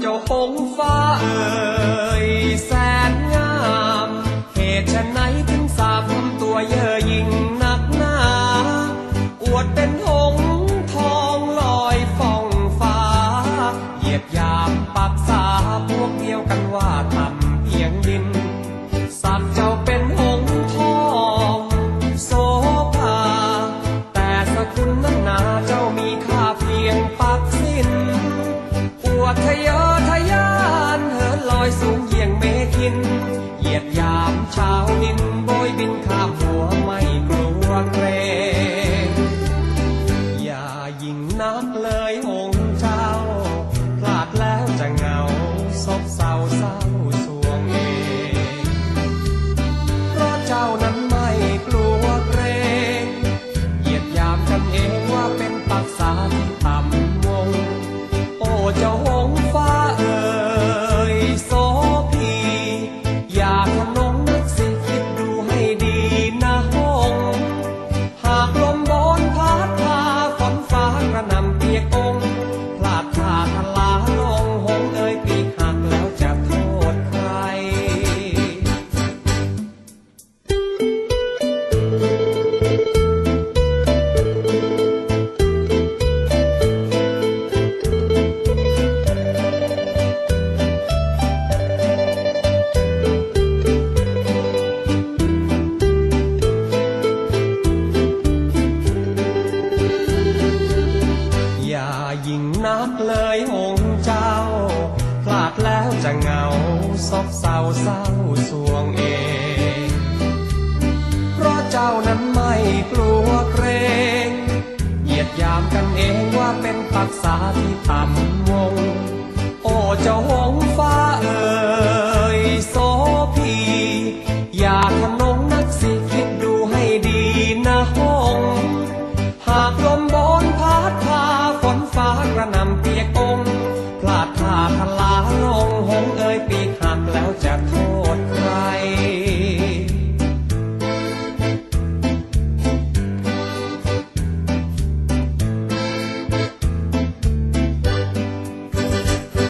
เจ้าหงฟ้าเอ่ยแสนงาม เหตุชะไหนถึงสาบทำตัวเย่อหยิ่งหนักหนา อวดเป็นหงทองลอยฟ่องฟ้า เหยียดยามปักษา 年 สวงเอง เพราะเจ้านั้นไม่กลัวเกรง เหยียดยามกันเองว่าเป็นภาษาที่ต่ำวง โอ้เจ้าหงฟ้าเอ๋ย